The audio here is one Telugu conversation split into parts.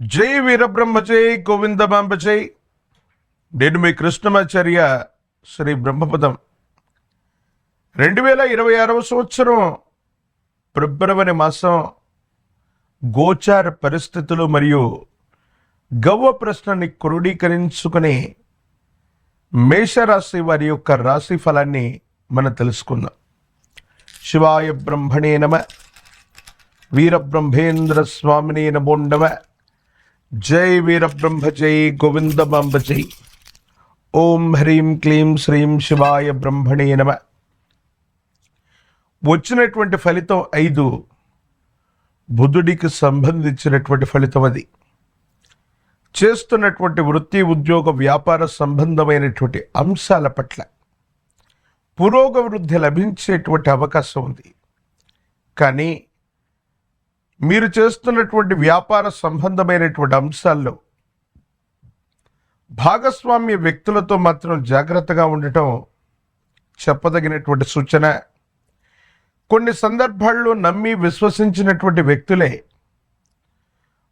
జై వీరబ్రహ్మ గోవింద గోవిందమాంబ నేను మీ కృష్ణమాచార్య శ్రీ బ్రహ్మపదం. రెండు వేల ఇరవై ఆరవ సంవత్సరం ఫిబ్రవరి మాసం గోచార పరిస్థితులు మరియు గవ్వ ప్రశ్నని క్రోడీకరించుకుని మేషరాశి వారి యొక్క రాశి ఫలాన్ని మనం తెలుసుకుందాం. శివాయ బ్రహ్మణే నమ వీరబ్రహ్మేంద్ర స్వామినే నమోండమ జై వీరబ్రహ్మ జై గోవిందమాంబ జై. ఓం హ్రీం క్లీం శ్రీం శివాయ బ్రహ్మణే నమ. వచ్చినటువంటి ఫలితం ఐదు. బుధుడికి సంబంధించినటువంటి ఫలితం అది. చేస్తున్నటువంటి వృత్తి ఉద్యోగ వ్యాపార సంబంధమైనటువంటి అంశాల పట్ల పురోగవృద్ధి లభించేటువంటి అవకాశం ఉంది. కానీ మీరు చేస్తున్నటువంటి వ్యాపార సంబంధమైనటువంటి అంశాల్లో భాగస్వామ్య వ్యక్తులతో మాత్రం జాగ్రత్తగా ఉండటం చెప్పదగినటువంటి సూచన. కొన్ని సందర్భాల్లో నమ్మి విశ్వసించినటువంటి వ్యక్తులే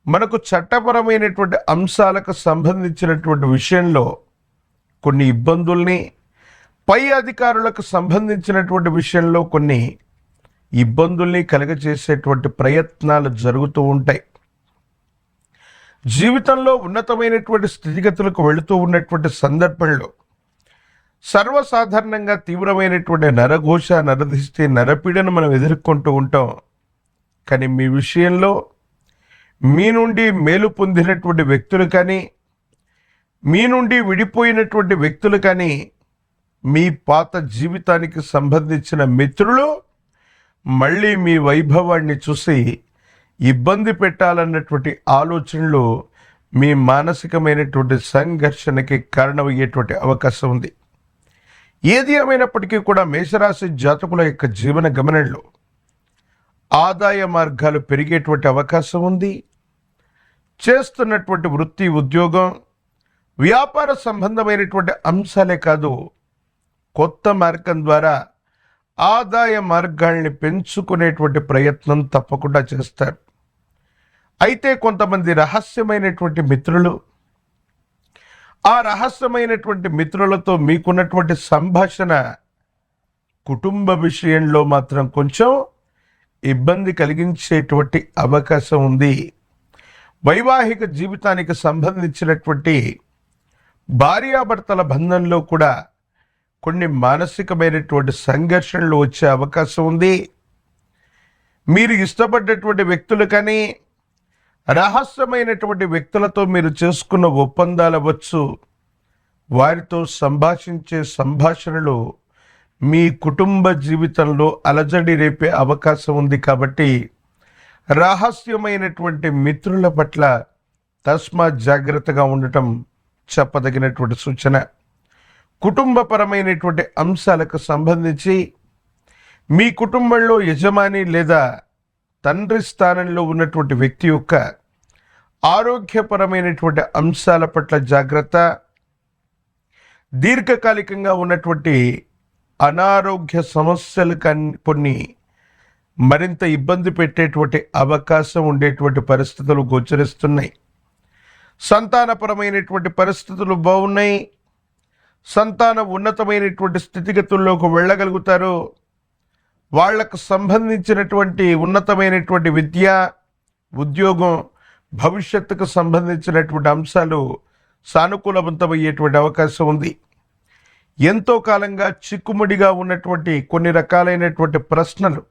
మనకు చట్టపరమైనటువంటి అంశాలకు సంబంధించినటువంటి విషయంలో కొన్ని ఇబ్బందుల్ని పై అధికారులకు సంబంధించినటువంటి విషయంలో కొన్ని ఇబ్బందుల్ని కలగజేసేటువంటి ప్రయత్నాలు జరుగుతూ ఉంటాయి. జీవితంలో ఉన్నతమైనటువంటి స్థితిగతులకు వెళుతూ ఉన్నటువంటి సందర్భంలో సర్వసాధారణంగా తీవ్రమైనటువంటి నరఘోష నరదిష్టి నరపీడను మనం ఎదుర్కొంటూ ఉంటాం. కానీ మీ విషయంలో మీ నుండి మేలు పొందినటువంటి వ్యక్తులు కానీ మీ నుండి విడిపోయినటువంటి వ్యక్తులు కానీ మీ పాత జీవితానికి సంబంధించిన మిత్రులు మళ్ళీ మీ వైభవాన్ని చూసి ఇబ్బంది పెట్టాలన్నటువంటి ఆలోచనలు మీ మానసికమైనటువంటి సంఘర్షణకి కారణమయ్యేటువంటి అవకాశం ఉంది. ఏది ఏమైనప్పటికీ కూడా మేషరాశి జాతకుల యొక్క జీవన గమనంలో ఆదాయ మార్గాలు పెరిగేటువంటి అవకాశం ఉంది. చేస్తున్నటువంటి వృత్తి ఉద్యోగం వ్యాపార సంబంధమైనటువంటి అంశాలే కాదు కొత్త మార్గం ద్వారా ఆదాయ మార్గాల్ని పెంచుకునేటువంటి ప్రయత్నం తప్పకుండా చేస్తారు. అయితే కొంతమంది రహస్యమైనటువంటి మిత్రులు ఆ రహస్యమైనటువంటి మిత్రులతో మీకున్నటువంటి సంభాషణ కుటుంబ విషయంలో మాత్రం కొంచెం ఇబ్బంది కలిగించేటువంటి అవకాశం ఉంది. వైవాహిక జీవితానికి సంబంధించినటువంటి భార్యాభర్తల బంధంలో కూడా కొన్ని మానసికమైనటువంటి సంఘర్షణలు వచ్చే అవకాశం ఉంది. మీరు ఇష్టపడ్డటువంటి వ్యక్తులు కానీ రహస్యమైనటువంటి వ్యక్తులతో మీరు చేసుకున్న ఒప్పందాలు అవ్వచ్చు. వారితో సంభాషించే సంభాషణలు మీ కుటుంబ జీవితంలో అలజడి రేపే అవకాశం ఉంది కాబట్టి రహస్యమైనటువంటి మిత్రుల పట్ల తస్మా జాగ్రత్తగా ఉండటం చెప్పదగినటువంటి సూచన. కుటుంబపరమైనటువంటి అంశాలకు సంబంధించి మీ కుటుంబంలో యజమాని లేదా తండ్రి స్థానంలో ఉన్నటువంటి వ్యక్తి యొక్క ఆరోగ్యపరమైనటువంటి అంశాల పట్ల జాగ్రత్త దీర్ఘకాలికంగా ఉన్నటువంటి అనారోగ్య సమస్యలు కన్- కొన్ని మరింత ఇబ్బంది పెట్టేటువంటి అవకాశం ఉండేటువంటి పరిస్థితులు గోచరిస్తున్నాయి. సంతానపరమైనటువంటి పరిస్థితులు బాగున్నాయి. సంతానం ఉన్నతమైనటువంటి స్థితిగతుల్లోకి వెళ్ళగలుగుతారో. వాళ్ళకు సంబంధించినటువంటి ఉన్నతమైనటువంటి విద్య ఉద్యోగం భవిష్యత్తుకు సంబంధించినటువంటి అంశాలు సానుకూలవంతమయ్యేటువంటి అవకాశం ఉంది. ఎంతో కాలంగా చిక్కుముడిగా ఉన్నటువంటి కొన్ని రకాలైనటువంటి ప్రశ్నలు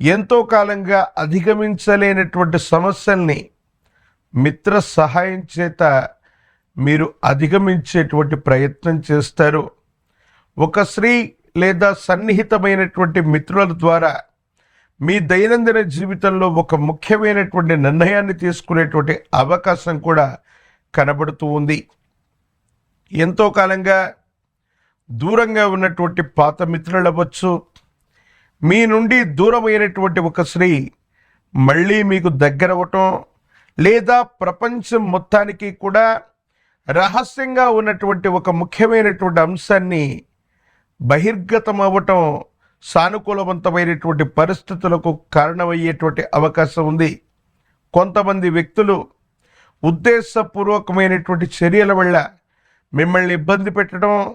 ఎంతో కాలంగా అధిగమించలేనటువంటి సమస్యల్ని మిత్ర సహాయం చేత మీరు అధిగమించేటువంటి ప్రయత్నం చేస్తారు. ఒక స్త్రీ లేదా సన్నిహితమైనటువంటి మిత్రుల ద్వారా మీ దైనందిన జీవితంలో ఒక ముఖ్యమైనటువంటి నిర్ణయాన్ని తీసుకునేటువంటి అవకాశం కూడా కనబడుతూ ఉంది. ఎంతో కాలంగా దూరంగా ఉన్నటువంటి పాత మిత్రులు అవ్వచ్చు. మీ నుండి దూరమైనటువంటి ఒక స్త్రీ మళ్ళీ మీకు దగ్గరవటం లేదా ప్రపంచం మొత్తానికి కూడా రహస్యంగా ఉన్నటువంటి ఒక ముఖ్యమైనటువంటి అంశాన్ని బహిర్గతం అవ్వటం సానుకూలవంతమైనటువంటి పరిస్థితులకు కారణమయ్యేటువంటి అవకాశం ఉంది. కొంతమంది వ్యక్తులు ఉద్దేశపూర్వకమైనటువంటి చర్యల వల్ల మిమ్మల్ని ఇబ్బంది పెట్టడం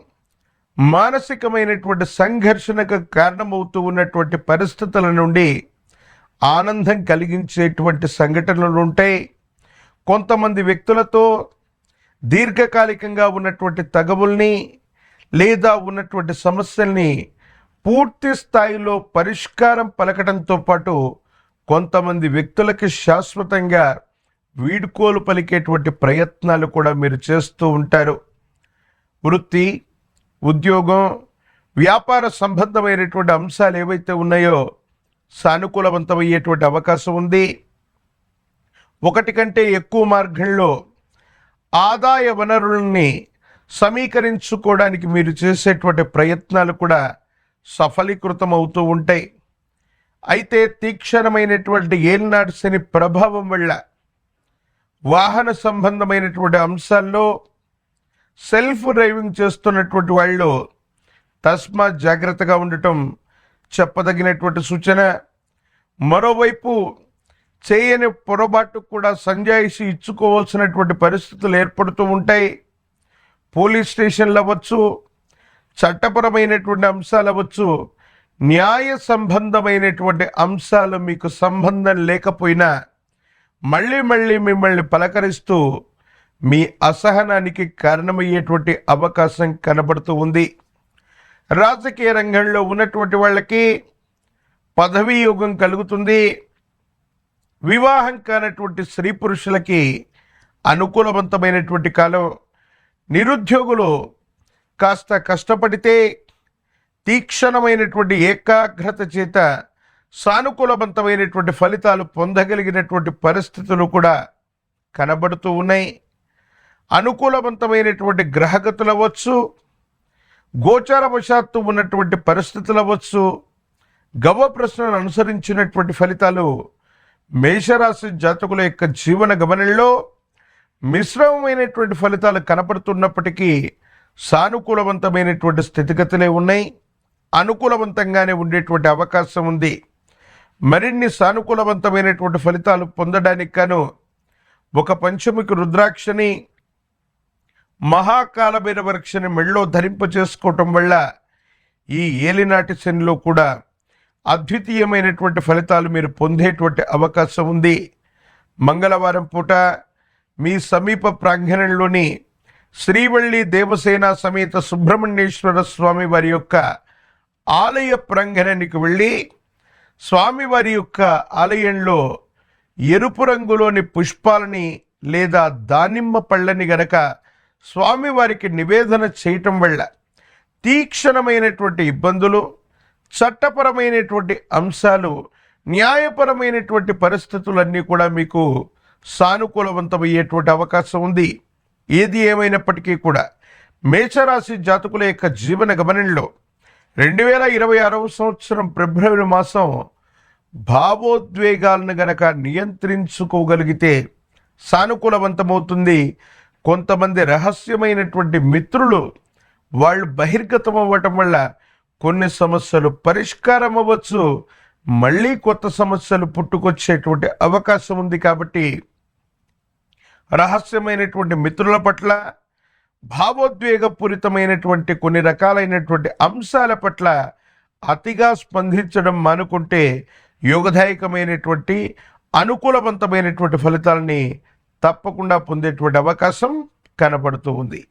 మానసికమైనటువంటి సంఘర్షణకు కారణమవుతూ ఉన్నటువంటి పరిస్థితుల నుండి ఆనందం కలిగించేటువంటి సంఘటనలు ఉంటాయి. కొంతమంది వ్యక్తులతో దీర్ఘకాలికంగా ఉన్నటువంటి తగవుల్ని లేదా ఉన్నటువంటి సమస్యల్ని పూర్తి స్థాయిలో పరిష్కారం పలకడంతో పాటు కొంతమంది వ్యక్తులకి శాశ్వతంగా వీడుకోలు పలికేటువంటి ప్రయత్నాలు కూడా మీరు చేస్తూ ఉంటారు. వృత్తి ఉద్యోగం వ్యాపార సంబంధమైనటువంటి అంశాలు ఏవైతే ఉన్నాయో సానుకూలవంతమయ్యేటువంటి అవకాశం ఉంది. ఒకటి కంటే ఎక్కువ మార్గంలో ఆదాయ వనరుల్ని సమీకరించుకోవడానికి మీరు చేసేటువంటి ప్రయత్నాలు కూడా సఫలీకృతం అవుతూ ఉంటాయి. అయితే తీక్షణమైనటువంటి ఏలినాటి శని ప్రభావం వల్ల వాహన సంబంధమైనటువంటి అంశాల్లో సెల్ఫ్ డ్రైవింగ్ చేస్తున్నటువంటి వాళ్ళు తస్మాత్ జాగ్రత్తగా ఉండటం చెప్పదగినటువంటి సూచన. మరోవైపు చేయని పొరపాటు కూడా సంజాయిషి ఇచ్చుకోవాల్సినటువంటి పరిస్థితులు ఏర్పడుతూ ఉంటాయి. పోలీస్ స్టేషన్లు అవ్వచ్చు చట్టపరమైనటువంటి అంశాలు అవ్వచ్చు న్యాయ సంబంధమైనటువంటి అంశాలు మీకు సంబంధం లేకపోయినా మళ్ళీ మళ్ళీ మిమ్మల్ని పలకరిస్తూ మీ అసహనానికి కారణమయ్యేటువంటి అవకాశం కనబడుతూ ఉంది. రాజకీయ రంగంలో ఉన్నటువంటి వాళ్ళకి పదవీ యోగం కలుగుతుంది. వివాహం కానటువంటి స్త్రీ పురుషులకి అనుకూలవంతమైనటువంటి కాలం. నిరుద్యోగులు కాస్త కష్టపడితే తీక్షణమైనటువంటి ఏకాగ్రత చేత సానుకూలవంతమైనటువంటి ఫలితాలు పొందగలిగినటువంటి పరిస్థితులు కూడా కనబడుతూ ఉన్నాయి. అనుకూలవంతమైనటువంటి గ్రహగతులు అవ్వచ్చు గోచారవశాత్తు ఉన్నటువంటి పరిస్థితులు అవ్వచ్చు గవ ప్రశ్నను అనుసరించినటువంటి ఫలితాలు మేషరాశి జాతకుల యొక్క జీవన గమనంలో మిశ్రమమైనటువంటి ఫలితాలు కనపడుతున్నప్పటికీ సానుకూలవంతమైనటువంటి స్థితిగతులే ఉన్నాయి. అనుకూలవంతంగానే ఉండేటువంటి అవకాశం ఉంది. మరిన్ని సానుకూలవంతమైనటువంటి ఫలితాలు పొందడానికి గాను ఒక పంచముఖి రుద్రాక్షని మహాకాలభైర వృక్షని మెళ్ళో ధరింప చేసుకోవటం వల్ల ఈ ఏలినాటి శనిలో కూడా అద్వితీయమైనటువంటి ఫలితాలు మీరు పొందేటువంటి అవకాశం ఉంది. మంగళవారం పూట మీ సమీప ప్రాంగణంలోని శ్రీవల్లి దేవసేన సమేత సుబ్రహ్మణ్యేశ్వర స్వామి వారి యొక్క ఆలయ ప్రాంగణానికి వెళ్ళి స్వామివారి యొక్క ఆలయంలో ఎరుపు రంగులోని పుష్పాలని లేదా దానిమ్మ పళ్ళని గనక స్వామివారికి నివేదన చేయటం వల్ల తీక్షణమైనటువంటి ఇబ్బందులు చట్టపరమైనటువంటి అంశాలు న్యాయపరమైనటువంటి పరిస్థితులన్నీ కూడా మీకు సానుకూలవంతమయ్యేటువంటి అవకాశం ఉంది. ఏది ఏమైనప్పటికీ కూడా మేషరాశి జాతకుల యొక్క జీవన గమనంలో రెండు వేల ఇరవై ఆరవ సంవత్సరం ఫిబ్రవరి మాసం భావోద్వేగాలను గనక నియంత్రించుకోగలిగితే సానుకూలవంతమవుతుంది. కొంతమంది రహస్యమైనటువంటి మిత్రులు వాళ్ళు బహిర్గతం అవ్వటం వల్ల కొన్ని సమస్యలు పరిష్కారం అవ్వచ్చు మళ్ళీ కొత్త సమస్యలు పుట్టుకొచ్చేటువంటి అవకాశం ఉంది కాబట్టి రహస్యమైనటువంటి మిత్రుల పట్ల భావోద్వేగపూరితమైనటువంటి కొన్ని రకాలైనటువంటి అంశాల పట్ల అతిగా స్పందించడం మానుకుంటే యోగదాయకమైనటువంటి అనుకూలవంతమైనటువంటి ఫలితాలని తప్పకుండా పొందేటువంటి అవకాశం కనబడుతూ ఉంది.